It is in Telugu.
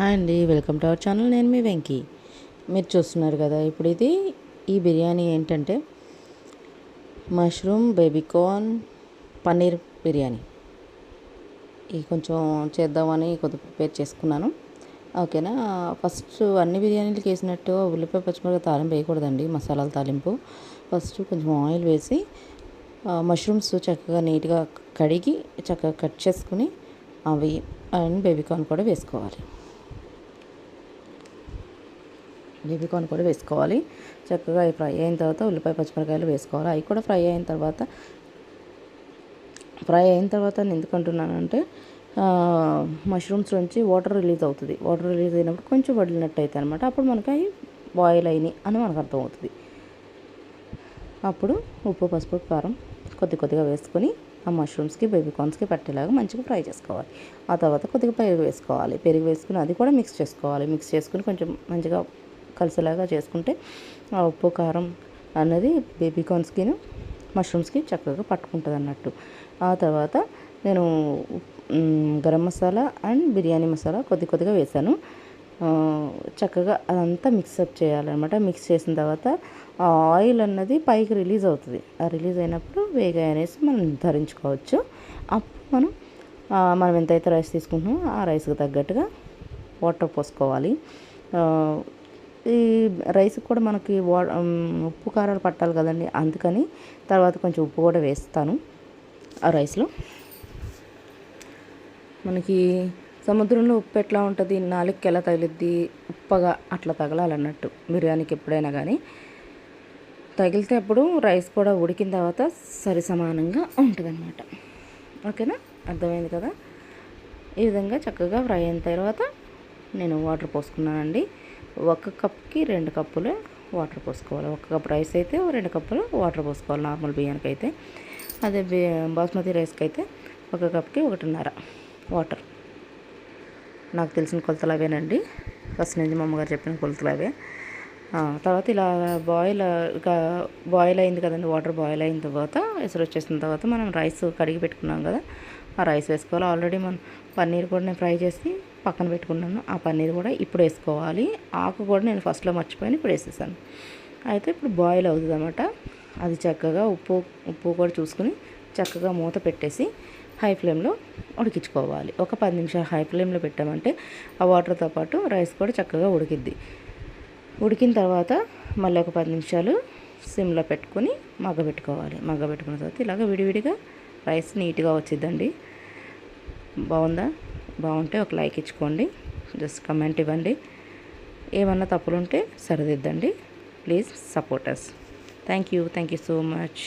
హాయ్ అండి వెల్కమ్ టు అవర్ ఛానల్. నేను మీ వెంకీ. మీరు చూస్తున్నారు కదా ఇప్పుడు ఇది ఈ బిర్యానీ ఏంటంటే మష్రూమ్ బేబీకార్న్ పన్నీర్ బిర్యానీ. ఇది కొంచెం చేద్దామని కొద్దిగా ప్రిపేర్ చేసుకున్నాను. ఓకేనా? ఫస్ట్ అన్ని బిర్యానీలకి వేసినట్టు ఉల్లిపాయ పచ్చిమిరపకాయ తాలింపు వేయకూడదండి మసాలాల తాలింపు. ఫస్ట్ కొంచెం ఆయిల్ వేసి మష్రూమ్స్ చక్కగా నీట్గా కడిగి చక్కగా కట్ చేసుకుని అవి అండ్ బేబీకార్న్ కూడా వేసుకోవాలి. బేబీకార్న్ కూడా వేసుకోవాలి. చక్కగా అవి ఫ్రై అయిన తర్వాత ఉల్లిపాయ పచ్చిమిరకాయలు వేసుకోవాలి. అవి కూడా ఫ్రై అయిన తర్వాత ఫ్రై అయిన తర్వాత నేను ఎందుకు అంటున్నానంటే మష్రూమ్స్ నుంచి వాటర్ రిలీజ్ అవుతుంది. వాటర్ రిలీజ్ అయినప్పుడు కొంచెం వడిలినట్టు అవుతాయి అనమాట అప్పుడు మనకి అవి బాయిల్ అయినాయి అని మనకు అర్థమవుతుంది. అప్పుడు ఉప్పు పసుపు కారం కొద్ది కొద్దిగా వేసుకొని ఆ మష్రూమ్స్కి బేబీ కార్న్స్కి పట్టేలాగా మంచిగా ఫ్రై చేసుకోవాలి. ఆ తర్వాత కొద్దిగా పెరుగు వేసుకోవాలి. పెరుగు వేసుకుని అది కూడా మిక్స్ చేసుకోవాలి. మిక్స్ చేసుకుని కొంచెం మంచిగా కలిసేలాగా చేసుకుంటే ఆ ఉప్పు కారం అన్నది బేబీ కార్న్స్కి మష్రూమ్స్కి చక్కగా పట్టుకుంటుంది అన్నట్టు ఆ తర్వాత నేను గరం మసాలా అండ్ బిర్యానీ మసాలా కొద్ది కొద్దిగా వేసాను. చక్కగా అదంతా మిక్సప్ చేయాలన్నమాట. మిక్స్ చేసిన తర్వాత ఆ ఆయిల్ అన్నది పైకి రిలీజ్ అవుతుంది. ఆ రిలీజ్ అయినప్పుడు వేగా అనేసి మనం ధరించుకోవచ్చు. అప్పుడు మనం మనం ఎంతైతే రైస్ తీసుకుంటున్నామో ఆ రైస్కి తగ్గట్టుగా వాటర్ పోసుకోవాలి. ఈ రైస్ కూడా మనకి వా ఉప్పు కారాలు పట్టాలి కదండి. అందుకని తర్వాత కొంచెం ఉప్పు కూడా వేస్తాను ఆ రైస్లో. మనకి సముద్రంలో ఉప్పు ఎట్లా ఉంటుంది? నాలుగుకి ఎలా తగిలిద్ది? ఉప్పగా అట్లా తగలాలన్నట్టు బిర్యానీకి ఎప్పుడైనా కానీ తగిలితే అప్పుడు రైస్ కూడా ఉడికిన తర్వాత సరి సమానంగా ఉంటుందన్నమాట. ఓకేనా? అర్థమైంది కదా? ఈ విధంగా చక్కగా ఫ్రై అయిన తర్వాత నేను వాటర్ పోసుకున్నానండి. ఒక కప్కి రెండు కప్పులు వాటర్ పోసుకోవాలి. ఒక కప్ రైస్ అయితే రెండు కప్పులు వాటర్ పోసుకోవాలి నార్మల్ బియ్యానికి అయితే అదే బాస్మతి రైస్కి అయితే ఒక కప్కి ఒకటిన్నర వాటర్. నాకు తెలిసిన కొలతలు అవేనండి. ఫస్ట్ నుంచి మా అమ్మగారు చెప్పిన కొలతలు అవే. తర్వాత ఇలా బాయిల్ ఇక బాయిల్ అయింది కదండి వాటర్ బాయిల్ అయిన తర్వాత ఎసరు వచ్చేసిన తర్వాత మనం రైస్ కడిగి పెట్టుకున్నాం కదా ఆ రైస్ వేసుకోవాలి. ఆల్రెడీ మనం పన్నీర్ కూడా నేను ఫ్రై చేసి పక్కన పెట్టుకున్నాను. ఆ పన్నీర్ కూడా ఇప్పుడు వేసుకోవాలి. ఆకు కూడా నేను ఫస్ట్లో మర్చిపోయాను ఇప్పుడు వేసేసాను. అయితే ఇప్పుడు బాయిల్ అవుతుంది అనమాట అది చక్కగా ఉప్పు ఉప్పు కూడా చూసుకుని చక్కగా మూత పెట్టేసి హై ఫ్లేమ్లో ఉడికించుకోవాలి. ఒక పది నిమిషాలు హై ఫ్లేమ్లో పెట్టామంటే ఆ వాటర్తో పాటు రైస్ కూడా చక్కగా ఉడికిద్ది. ఉడికిన తర్వాత మళ్ళీ ఒక పది నిమిషాలు సిమ్లో పెట్టుకొని మగ్గబెట్టుకోవాలి. మగ్గబెట్టుకున్న తర్వాత ఇలాగ విడివిడిగా రైస్ నీట్గా వచ్చిద్దండి. బాగుందా? బాగుంటే ఒక లైక్ ఇచ్చుకోండి. జస్ట్ కమెంట్ ఇవ్వండి. ఏమన్నా తప్పులుంటే సరిదిద్దండి. Please supporters thank you thank you so much